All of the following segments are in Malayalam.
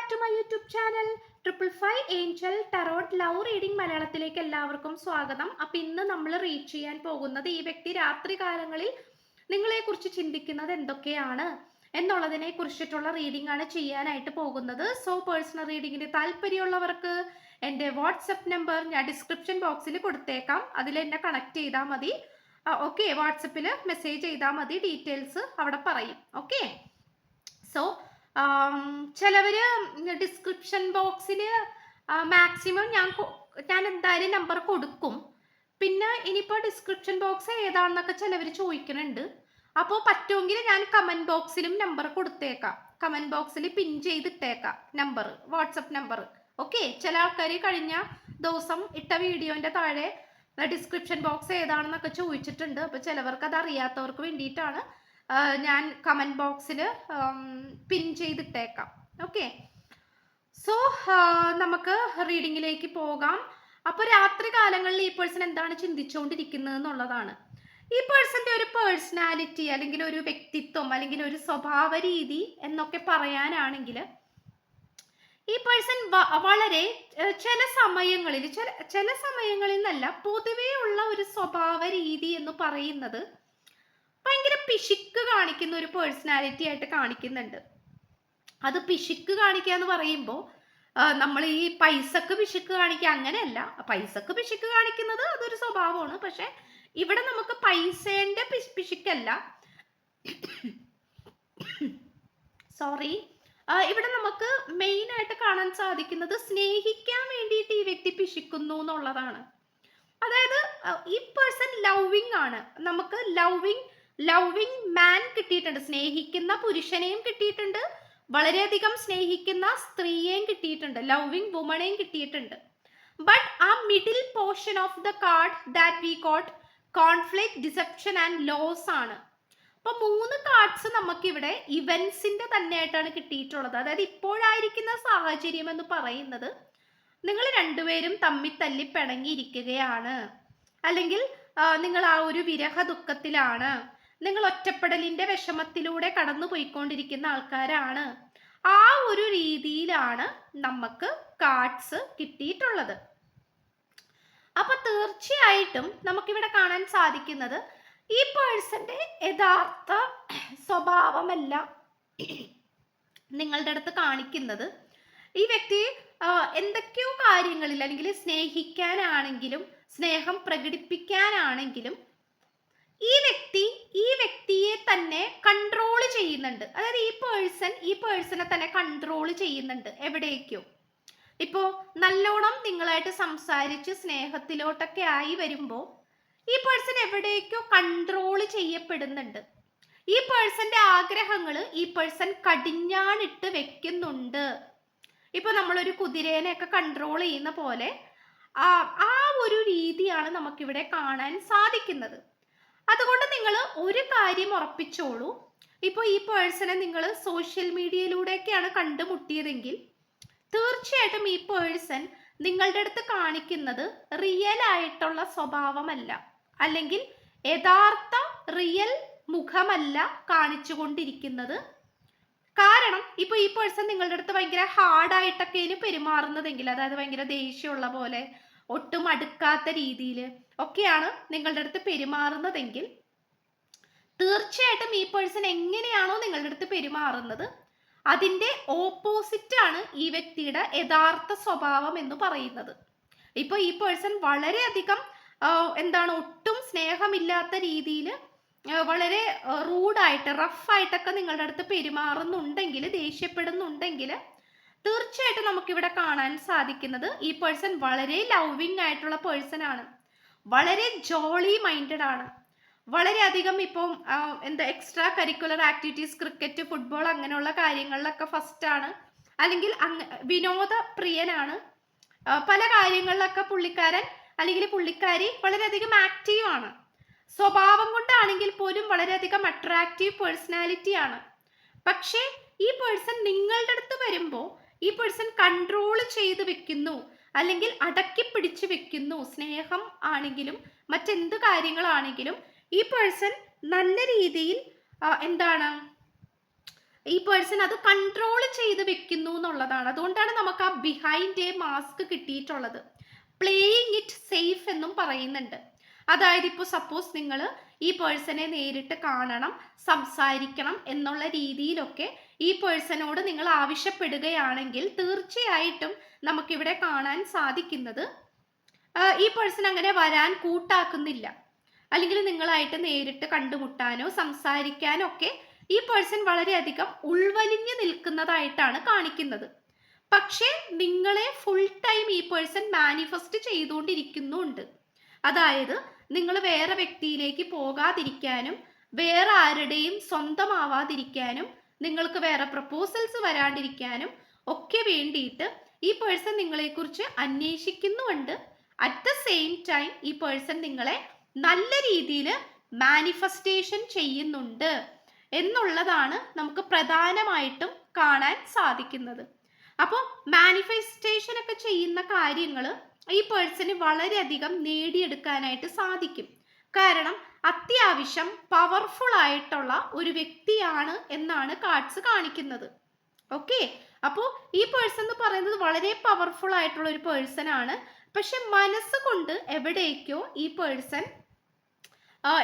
Back to my YouTube channel triple five angel tarot love reading മലയാളത്തിലേക്ക് എല്ലാവർക്കും സ്വാഗതം. അപ്പൊ ഇന്ന് നമ്മൾ റീച്ച് ചെയ്യാൻ പോകുന്നത് ഈ വ്യക്തി രാത്രി കാലങ്ങളിൽ നിങ്ങളെ കുറിച്ച് ചിന്തിക്കുന്നത് എന്തൊക്കെയാണ് എന്നുള്ളതിനെ കുറിച്ചിട്ടുള്ള റീഡിംഗ് ആണ് ചെയ്യാനായിട്ട് പോകുന്നത്. സോ പേഴ്സണൽ റീഡിങ്ങിന് താല്പര്യമുള്ളവർക്ക് എന്റെ വാട്സപ്പ് നമ്പർ ഞാൻ ഡിസ്ക്രിപ്ഷൻ ബോക്സിൽ കൊടുത്തേക്കാം. അതിൽ എന്നെ കണക്ട് ചെയ്താൽ മതി. ഓക്കെ വാട്സപ്പിൽ മെസ്സേജ് ചെയ്താൽ മതി. ഡീറ്റെയിൽസ് അവിടെ പറയും. ഓക്കെ സോ ചിലവര് ഡിസ്ക്രിപ്ഷൻ ബോക്സിൽ മാക്സിമം ഞാൻ ഞാൻ എന്തായാലും നമ്പർ കൊടുക്കും. പിന്നെ ഇനിയിപ്പോൾ ഡിസ്ക്രിപ്ഷൻ ബോക്സ് ഏതാണെന്നൊക്കെ ചിലവർ ചോദിക്കുന്നുണ്ട് അപ്പോൾ പറ്റുമെങ്കിൽ ഞാൻ കമന്റ് ബോക്സിലും നമ്പർ കൊടുത്തേക്കാം. കമന്റ് ബോക്സിൽ പിൻ ചെയ്തിട്ടേക്കാം നമ്പർ വാട്സപ്പ് നമ്പർ ഓക്കെ ചില ആൾക്കാർ കഴിഞ്ഞ ദിവസം ഇട്ട വീഡിയോന്റെ താഴെ ഡിസ്ക്രിപ്ഷൻ ബോക്സ് ഏതാണെന്നൊക്കെ ചോദിച്ചിട്ടുണ്ട്. അപ്പോൾ ചിലവർക്ക് അത് അറിയാത്തവർക്ക് വേണ്ടിയിട്ടാണ് ഞാൻ കമന്റ് ബോക്സിൽ പിൻ ചെയ്തിട്ടേക്കാം. ഓക്കെ സോ നമുക്ക് റീഡിങ്ങിലേക്ക് പോകാം. അപ്പോൾ രാത്രി കാലങ്ങളിൽ ഈ പേഴ്സൺ എന്താണ് ചിന്തിച്ചുകൊണ്ടിരിക്കുന്നത് എന്നുള്ളതാണ്. ഈ പേഴ്സന്റെ ഒരു പേഴ്സണാലിറ്റി അല്ലെങ്കിൽ ഒരു വ്യക്തിത്വം അല്ലെങ്കിൽ ഒരു സ്വഭാവ രീതി എന്നൊക്കെ പറയാനാണെങ്കിൽ ഈ പേഴ്സൺ വളരെ ചില സമയങ്ങളിൽ ചില ചില സമയങ്ങളിൽ നിന്നല്ല പൊതുവേ ഉള്ള ഒരു സ്വഭാവ രീതി എന്ന് പറയുന്നത് ഭയങ്കര പിശുക്ക് കാണിക്കുന്ന ഒരു പേഴ്സണാലിറ്റി ആയിട്ട് കാണിക്കുന്നുണ്ട്. അത് പിശുക്ക് കാണിക്കുക എന്ന് പറയുമ്പോൾ നമ്മൾ ഈ പൈസക്ക് പിശുക്ക് കാണിക്കുക അങ്ങനെയല്ല. പൈസക്ക് പിശുക്ക് കാണിക്കുന്നത് അതൊരു സ്വഭാവമാണ്. പക്ഷെ ഇവിടെ നമുക്ക് പൈസേന്റെ പിശ്- പിശുക്കല്ല. സോറി ഇവിടെ നമുക്ക് മെയിൻ ആയിട്ട് കാണാൻ സാധിക്കുന്നത് സ്നേഹിക്കാൻ വേണ്ടിയിട്ട് ഈ വ്യക്തി പിശിക്കുന്നു എന്നുള്ളതാണ്. അതായത് ഈ പേഴ്സൺ ലവിങ് ആണ്. നമുക്ക് ലവിങ് ലവിങ് മാൻ കിട്ടിയിട്ടുണ്ട്. സ്നേഹിക്കുന്ന പുരുഷനെയും കിട്ടിയിട്ടുണ്ട്. വളരെയധികം സ്നേഹിക്കുന്ന സ്ത്രീയെയും കിട്ടിയിട്ടുണ്ട്. ലവിങ് വുമണേയും കിട്ടിയിട്ടുണ്ട്. ബട്ട് ആ middle portion of the card that we got conflict deception and loss ആണ്. അപ്പൊ മൂന്ന് കാർഡ്സ് നമുക്കിവിടെ ഇവന്റ്സിന്റെ തന്നെയായിട്ടാണ് കിട്ടിയിട്ടുള്ളത്. അതായത് ഇപ്പോഴായിരിക്കുന്ന സാഹചര്യം എന്ന് പറയുന്നത് നിങ്ങൾ രണ്ടുപേരും തമ്മിൽ തല്ലി പിണങ്ങിയിരിക്കുകയാണ് അല്ലെങ്കിൽ നിങ്ങൾ ആ ഒരു വിരഹ ദുഃഖത്തിലാണ് നിങ്ങൾ ഒറ്റപ്പെടലിന്റെ വിഷമത്തിലൂടെ കടന്നു പോയിക്കൊണ്ടിരിക്കുന്ന ആൾക്കാരാണ്. ആ ഒരു രീതിയിലാണ് നമുക്ക് കാർഡ്സ് കിട്ടിയിട്ടുള്ളത്. അപ്പൊ തീർച്ചയായിട്ടും നമുക്കിവിടെ കാണാൻ സാധിക്കുന്നത് ഈ പേഴ്സന്റെ യഥാർത്ഥ സ്വഭാവമല്ല നിങ്ങളുടെ അടുത്ത് കാണിക്കുന്നത്. ഈ വ്യക്തി എന്തൊക്കെയോ കാര്യങ്ങളിൽ അല്ലെങ്കിൽ സ്നേഹിക്കാനാണെങ്കിലും സ്നേഹം പ്രകടിപ്പിക്കാനാണെങ്കിലും ഈ വ്യക്തി ഈ വ്യക്തിയെ തന്നെ കൺട്രോൾ ചെയ്യുന്നുണ്ട്. അതായത് ഈ പേഴ്സൺ ഈ പേഴ്സണെ തന്നെ കൺട്രോൾ ചെയ്യുന്നുണ്ട് എവിടേക്കോ. ഇപ്പോ നല്ലോണം നിങ്ങളായിട്ട് സംസാരിച്ച് സ്നേഹത്തിലോട്ടൊക്കെ ആയി വരുമ്പോൾ ഈ പേഴ്സൺ എവിടേക്കോ കൺട്രോൾ ചെയ്യപ്പെടുന്നുണ്ട്. ഈ പേഴ്സന്റെ ആഗ്രഹങ്ങൾ ഈ പേഴ്സൺ കടിഞ്ഞാണിട്ട് വെക്കുന്നുണ്ട്. ഇപ്പൊ നമ്മളൊരു കുതിരേനെയൊക്കെ കൺട്രോൾ ചെയ്യുന്ന പോലെ ആ ആ ഒരു രീതിയാണ് നമുക്കിവിടെ കാണാൻ സാധിക്കുന്നത്. അതുകൊണ്ട് നിങ്ങൾ ഒരു കാര്യം ഉറപ്പിച്ചോളൂ. ഇപ്പോൾ ഈ പേഴ്സണെ നിങ്ങൾ സോഷ്യൽ മീഡിയയിലൂടെയൊക്കെയാണ് കണ്ടുമുട്ടിയതെങ്കിൽ തീർച്ചയായിട്ടും ഈ പേഴ്സൺ നിങ്ങളുടെ അടുത്ത് കാണിക്കുന്നത് റിയൽ ആയിട്ടുള്ള സ്വഭാവമല്ല. അല്ലെങ്കിൽ യഥാർത്ഥ റിയൽ മുഖമല്ല കാണിച്ചുകൊണ്ടിരിക്കുന്നത്. കാരണം ഇപ്പൊ ഈ പേഴ്സൺ നിങ്ങളുടെ അടുത്ത് ഭയങ്കര ഇനി പെരുമാറുന്നതെങ്കിൽ അതായത് ഭയങ്കര ദേഷ്യമുള്ള പോലെ ഒട്ടും അടുക്കാത്ത രീതിയിൽ ഒക്കെയാണ് നിങ്ങളുടെ അടുത്ത് പെരുമാറുന്നതെങ്കിൽ തീർച്ചയായിട്ടും ഈ പേഴ്സൺ എങ്ങനെയാണോ നിങ്ങളുടെ അടുത്ത് പെരുമാറുന്നത് അതിന്റെ ഓപ്പോസിറ്റ് ആണ് ഈ വ്യക്തിയുടെ യഥാർത്ഥ സ്വഭാവം എന്ന് പറയുന്നത്. ഇപ്പൊ ഈ പേഴ്സൺ വളരെയധികം എന്താണ് ഒട്ടും സ്നേഹമില്ലാത്ത രീതിയിൽ വളരെ റൂഡായിട്ട് റഫായിട്ടൊക്കെ നിങ്ങളുടെ അടുത്ത് പെരുമാറുന്നുണ്ടെങ്കിൽ ദേഷ്യപ്പെടുന്നുണ്ടെങ്കിൽ തീർച്ചയായിട്ടും നമുക്കിവിടെ കാണാൻ സാധിക്കുന്നത് ഈ പേഴ്സൺ വളരെ ലവിങ് ആയിട്ടുള്ള പേഴ്സൺ ആണ്. വളരെ ജോളി മൈൻഡഡ് ആണ്. വളരെയധികം ഇപ്പം എന്താ extra curricular activities cricket football അങ്ങനെയുള്ള കാര്യങ്ങളിലൊക്കെ ഫസ്റ്റ് ആണ്. അല്ലെങ്കിൽ വിനോദ പ്രിയനാണ്. പല കാര്യങ്ങളിലൊക്കെ പുള്ളിക്കാരൻ അല്ലെങ്കിൽ പുള്ളിക്കാരി വളരെയധികം ആക്റ്റീവ് ആണ്. സ്വഭാവം കൊണ്ടാണെങ്കിൽ പോലും വളരെയധികം അട്രാക്റ്റീവ് പേഴ്സണാലിറ്റി ആണ്. പക്ഷേ ഈ പേഴ്സൺ നിങ്ങളുടെ അടുത്ത് വരുമ്പോൾ ഈ പേഴ്സൺ കൺട്രോൾ ചെയ്ത് വെക്കുന്നു. അല്ലെങ്കിൽ അടക്കി പിടിച്ച് വെക്കുന്നു. സ്നേഹം ആണെങ്കിലും മറ്റെന്ത് കാര്യങ്ങളാണെങ്കിലും ഈ പേഴ്സൺ നല്ല രീതിയിൽ എന്താണ്? ഈ പേഴ്സൺ അത് കൺട്രോൾ ചെയ്ത് വെക്കുന്നു എന്നുള്ളതാണ്. അതുകൊണ്ടാണ് നമുക്ക് ആ ബിഹൈൻഡ് എ മാസ്ക് കിട്ടിയിട്ടുള്ളത്. പ്ലേയിങ് ഇറ്റ് സേഫ് എന്നും പറയുന്നുണ്ട്. അതായത് ഇപ്പോൾ സപ്പോസ് നിങ്ങൾ ഈ പേഴ്സണെ നേരിട്ട് കാണണം സംസാരിക്കണം എന്നുള്ള രീതിയിലൊക്കെ ഈ പേഴ്സണോട് നിങ്ങൾ ആവശ്യപ്പെടുകയാണെങ്കിൽ തീർച്ചയായിട്ടും നമുക്കിവിടെ കാണാൻ സാധിക്കുന്നത് ഈ പേഴ്സൺ അങ്ങനെ വരാൻ കൂട്ടാക്കുന്നില്ല. അല്ലെങ്കിൽ നിങ്ങളായിട്ട് നേരിട്ട് കണ്ടുമുട്ടാനോ സംസാരിക്കാനോ ഒക്കെ ഈ പേഴ്സൺ വളരെയധികം ഉൾവലിഞ്ഞു നിൽക്കുന്നതായിട്ടാണ് കാണിക്കുന്നത്. പക്ഷേ നിങ്ങളെ ഫുൾ ടൈം ഈ പേഴ്സൺ മാനിഫെസ്റ്റ് ചെയ്തുകൊണ്ടിരിക്കുന്നുണ്ട്. അതായത് നിങ്ങൾ വേറെ വ്യക്തിയിലേക്ക് പോകാതിരിക്കാനും വേറെ ആരുടെയും സ്വന്തമാവാതിരിക്കാനും നിങ്ങൾക്ക് വേറെ പ്രപ്പോസൽസ് വരാണ്ടിരിക്കാനും ഒക്കെ വേണ്ടിയിട്ട് ഈ പേഴ്സൺ നിങ്ങളെക്കുറിച്ച് അന്വേഷിക്കുന്നുമുണ്ട്. അറ്റ് ദ സെയിം ടൈം ഈ പേഴ്സൺ നിങ്ങളെ നല്ല രീതിയിൽ മാനിഫെസ്റ്റേഷൻ ചെയ്യുന്നുണ്ട് എന്നുള്ളതാണ് നമുക്ക് പ്രധാനമായിട്ടും കാണാൻ സാധിക്കുന്നത്. അപ്പോൾ മാനിഫെസ്റ്റേഷൻ ഒക്കെ ചെയ്യുന്ന കാര്യങ്ങൾ ഈ പേഴ്സണ് വളരെയധികം നേടിയെടുക്കാനായിട്ട് സാധിക്കും. കാരണം അത്യാവശ്യം പവർഫുൾ ആയിട്ടുള്ള ഒരു വ്യക്തിയാണ് എന്നാണ് കാർഡ്സ് കാണിക്കുന്നത്. ഓക്കെ അപ്പോൾ ഈ പേഴ്സൺ എന്ന് പറയുന്നത് വളരെ പവർഫുൾ ആയിട്ടുള്ള ഒരു പേഴ്സൺ ആണ്. പക്ഷെ മനസ്സുകൊണ്ട് എവിടേക്കോ ഈ പേഴ്സൺ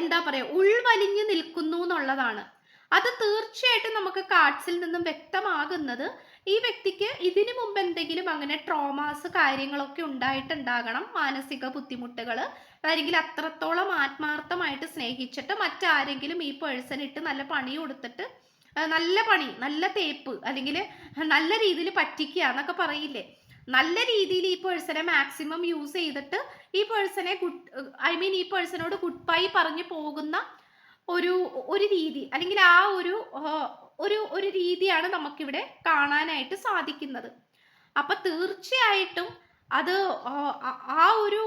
എന്താ പറയുക ഉൾവലിഞ്ഞു നിൽക്കുന്നു എന്നുള്ളതാണ്. അത് തീർച്ചയായിട്ടും നമുക്ക് കാർഡ്സിൽ നിന്നും വ്യക്തമാകുന്നത് ഈ വ്യക്തിക്ക് ഇതിനു മുമ്പ് എന്തെങ്കിലും അങ്ങനെ ട്രോമാസ് കാര്യങ്ങളൊക്കെ ഉണ്ടായിട്ടുണ്ടാകണം മാനസിക ബുദ്ധിമുട്ടുകൾ അല്ലെങ്കിൽ അത്രത്തോളം ആത്മാർത്ഥമായിട്ട് സ്നേഹിച്ചിട്ട് മറ്റാരെങ്കിലും ഈ പേഴ്സൺ ഇട്ട് നല്ല പണി കൊടുത്തിട്ട് നല്ല പണി നല്ല തേപ്പ് അല്ലെങ്കിൽ നല്ല രീതിയിൽ പറ്റിക്കുക എന്നൊക്കെ പറയില്ലേ? നല്ല രീതിയിൽ ഈ പേഴ്സണെ മാക്സിമം യൂസ് ചെയ്തിട്ട് ഈ പേഴ്സണെ ഗുഡ് ഐ മീൻ ഈ പേഴ്സണോട് ഗുഡ് ബൈ പറഞ്ഞു പോകുന്ന ഒരു ഒരു രീതി അല്ലെങ്കിൽ ആ ഒരു ഒരു ഒരു രീതിയാണ് നമുക്കിവിടെ കാണാനായിട്ട് സാധിക്കുന്നത്. അപ്പൊ തീർച്ചയായിട്ടും അത് ആ, ഒരു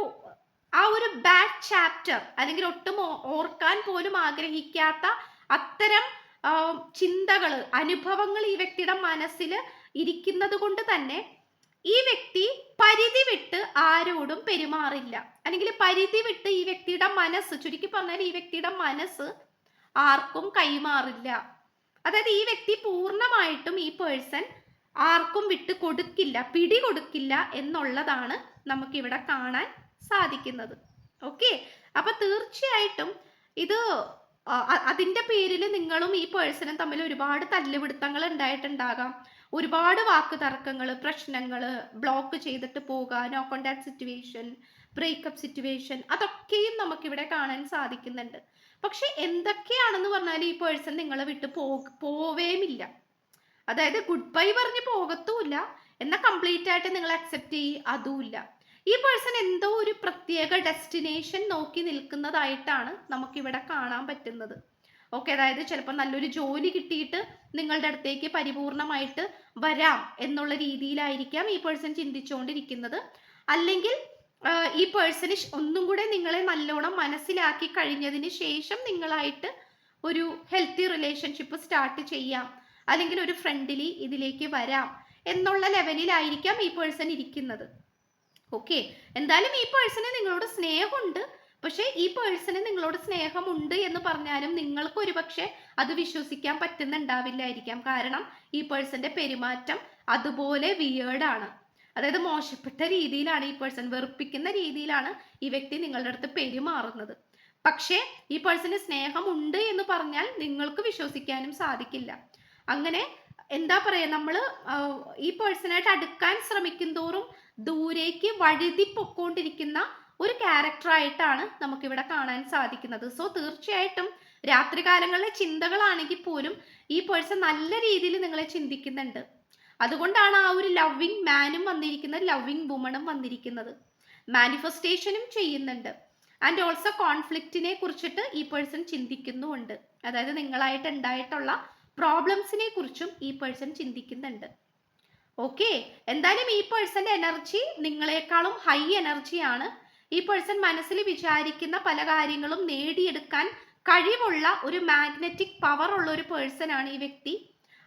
ആ ഒരു ബാഡ് ചാപ്റ്റർ അല്ലെങ്കിൽ ഒട്ടും ഓർക്കാൻ പോലും ആഗ്രഹിക്കാത്ത അത്തരം ചിന്തകൾ അനുഭവങ്ങൾ ഈ വ്യക്തിയുടെ മനസ്സിൽ ഇരിക്കുന്നത് കൊണ്ട് തന്നെ ഈ വ്യക്തി പരിധി വിട്ട് ആരോടും പെരുമാറില്ല. അല്ലെങ്കിൽ പരിധി വിട്ട് ഈ വ്യക്തിയുടെ മനസ്സ് ചുരുക്കി പറഞ്ഞാൽ ഈ വ്യക്തിയുടെ മനസ്സ് ആർക്കും കൈമാറില്ല. അതായത് ഈ വ്യക്തി പൂർണമായിട്ടും ഈ പേഴ്സൺ ആർക്കും വിട്ട് കൊടുക്കില്ല പിടി കൊടുക്കില്ല എന്നുള്ളതാണ് നമുക്കിവിടെ കാണാൻ സാധിക്കുന്നത്. ഓക്കെ അപ്പൊ തീർച്ചയായിട്ടും ഇത് അതിന്റെ പേരിൽ നിങ്ങളും ഈ പേഴ്സണും തമ്മിൽ ഒരുപാട് തല്ലുപിടുത്തങ്ങൾ ഉണ്ടായിട്ടുണ്ടാകാം. ഒരുപാട് വാക്ക് തർക്കങ്ങൾ പ്രശ്നങ്ങൾ ബ്ലോക്ക് ചെയ്തിട്ട് പോകുക no contact situation breakup situation അതൊക്കെയും നമുക്കിവിടെ കാണാൻ സാധിക്കുന്നുണ്ട്. പക്ഷെ എന്തൊക്കെയാണെന്ന് പറഞ്ഞാൽ ഈ പേഴ്സൺ നിങ്ങളെ വിട്ട് പോ പോവേമില്ല. അതായത് ഗുഡ് ബൈ പറഞ്ഞ് പോകത്തുമില്ല. എന്നാൽ കംപ്ലീറ്റ് ആയിട്ട് നിങ്ങൾ അക്സെപ്റ്റ് ചെയ്യും അതുമില്ല. ഈ പേഴ്സൺ എന്തോ ഒരു പ്രത്യേക ഡെസ്റ്റിനേഷൻ നോക്കി നിൽക്കുന്നതായിട്ടാണ് നമുക്കിവിടെ കാണാൻ പറ്റുന്നത്. ഓക്കെ അതായത് ചിലപ്പോൾ നല്ലൊരു ജോലി കിട്ടിയിട്ട് നിങ്ങളുടെ അടുത്തേക്ക് പരിപൂർണമായിട്ട് വരാം എന്നുള്ള രീതിയിലായിരിക്കാം ഈ പേഴ്സൺ ചിന്തിച്ചുകൊണ്ടിരിക്കുന്നത്. അല്ലെങ്കിൽ ഈ പേഴ്സണി ഒന്നും കൂടെ നിങ്ങളെ നല്ലോണം മനസ്സിലാക്കി കഴിഞ്ഞതിന് ശേഷം നിങ്ങളായിട്ട് ഒരു ഹെൽത്തി റിലേഷൻഷിപ്പ് സ്റ്റാർട്ട് ചെയ്യാം. അല്ലെങ്കിൽ ഒരു ഫ്രണ്ട്ലി ഇതിലേക്ക് വരാം എന്നുള്ള ലെവലിലായിരിക്കാം ഈ പേഴ്സൺ ഇരിക്കുന്നത്. ഓക്കെ? എന്തായാലും ഈ പേഴ്സണെ നിങ്ങളോട് സ്നേഹമുണ്ട്. പക്ഷേ ഈ പേഴ്സണെ നിങ്ങളോട് സ്നേഹമുണ്ട് എന്ന് പറഞ്ഞാലും നിങ്ങൾക്ക് ഒരുപക്ഷെ അത് വിശ്വസിക്കാൻ പറ്റുന്നുണ്ടാവില്ലായിരിക്കാം. കാരണം ഈ പേഴ്സന്റെ പെരുമാറ്റം അതുപോലെ വിയേർഡാണ് അതായത് മോശപ്പെട്ട രീതിയിലാണ് ഈ പേഴ്സൺ വെറുപ്പിക്കുന്ന രീതിയിലാണ് ഈ വ്യക്തി നിങ്ങളുടെ അടുത്ത് പെരുമാറുന്നത്. പക്ഷേ ഈ പേഴ്സന് സ്നേഹമുണ്ട് എന്ന് പറഞ്ഞാൽ നിങ്ങൾക്ക് വിശ്വസിക്കാനും സാധിക്കില്ല. അങ്ങനെ എന്താ പറയുക നമ്മൾ ഈ പേഴ്സണായിട്ട് അടുക്കാൻ ശ്രമിക്കും തോറും ദൂരേക്ക് വഴുതി പൊക്കോണ്ടിരിക്കുന്ന ഒരു ക്യാരക്ടറായിട്ടാണ് നമുക്കിവിടെ കാണാൻ സാധിക്കുന്നത്. സോ തീർച്ചയായിട്ടും രാത്രികാലങ്ങളിലെ ചിന്തകളാണെങ്കിൽ പോലും ഈ പേഴ്സൺ നല്ല രീതിയിൽ നിങ്ങളെ ചിന്തിക്കുന്നുണ്ട്. അതുകൊണ്ടാണ് ആ ഒരു ലവ്വിങ് മാനും വന്നിരിക്കുന്നത് ലവ്വിങ് വുമണും വന്നിരിക്കുന്നത്. മാനിഫെസ്റ്റേഷനും ചെയ്യുന്നുണ്ട്. ആൻഡ് ഓൾസോ കോൺഫ്ലിക്റ്റിനെ കുറിച്ചിട്ട് ഈ പേഴ്സൺ ചിന്തിക്കുന്നുമുണ്ട്. അതായത് നിങ്ങളായിട്ട് ഉണ്ടായിട്ടുള്ള പ്രോബ്ലംസിനെ കുറിച്ചും ഈ പേഴ്സൺ ചിന്തിക്കുന്നുണ്ട്. ഓക്കെ എന്തായാലും ഈ പേഴ്സന്റെ എനർജി നിങ്ങളെക്കാളും ഹൈ എനർജിയാണ് ഈ പേഴ്സൺ മനസ്സിൽ വിചാരിക്കുന്ന പല കാര്യങ്ങളും നേടിയെടുക്കാൻ കഴിവുള്ള ഒരു മാഗ്നറ്റിക് പവർ ഉള്ള ഒരു പേഴ്സൺ ആണ് ഈ വ്യക്തി.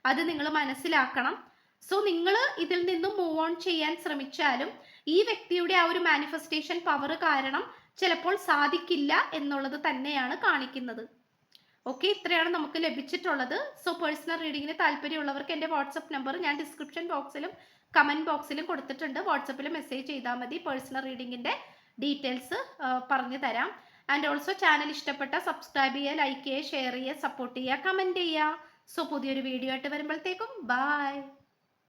അത് നിങ്ങൾ മനസ്സിലാക്കണം. സോ നിങ്ങൾ ഇതിൽ നിന്നും മൂവ് ഓൺ ചെയ്യാൻ ശ്രമിച്ചാലും ഈ വ്യക്തിയുടെ ആ ഒരു മാനിഫെസ്റ്റേഷൻ പവർ കാരണം ചിലപ്പോൾ സാധിക്കില്ല എന്നുള്ളത് തന്നെയാണ് കാണിക്കുന്നത്. ഓക്കെ ഇത്രയാണ് നമുക്ക് ലഭിച്ചിട്ടുള്ളത്. സോ പേഴ്സണൽ റീഡിങ്ങിന് താല്പര്യമുള്ളവർക്ക് എന്റെ വാട്സപ്പ് നമ്പർ ഞാൻ ഡിസ്ക്രിപ്ഷൻ ബോക്സിലും കമന്റ് ബോക്സിലും കൊടുത്തിട്ടുണ്ട്. വാട്സപ്പിൽ മെസ്സേജ് ചെയ്താൽ മതി. പേഴ്സണൽ റീഡിങ്ങിന്റെ ഡീറ്റെയിൽസ് പറഞ്ഞു തരാം. ആൻഡ് ഓൾസോ ചാനൽ ഇഷ്ടപ്പെട്ട സബ്സ്ക്രൈബ് ചെയ്യുക ലൈക്ക് ചെയ്യുക ഷെയർ ചെയ്യുക സപ്പോർട്ട് ചെയ്യുക കമന്റ് ചെയ്യുക. സോ പുതിയൊരു വീഡിയോ ആയിട്ട് വരുമ്പോഴത്തേക്കും ബൈ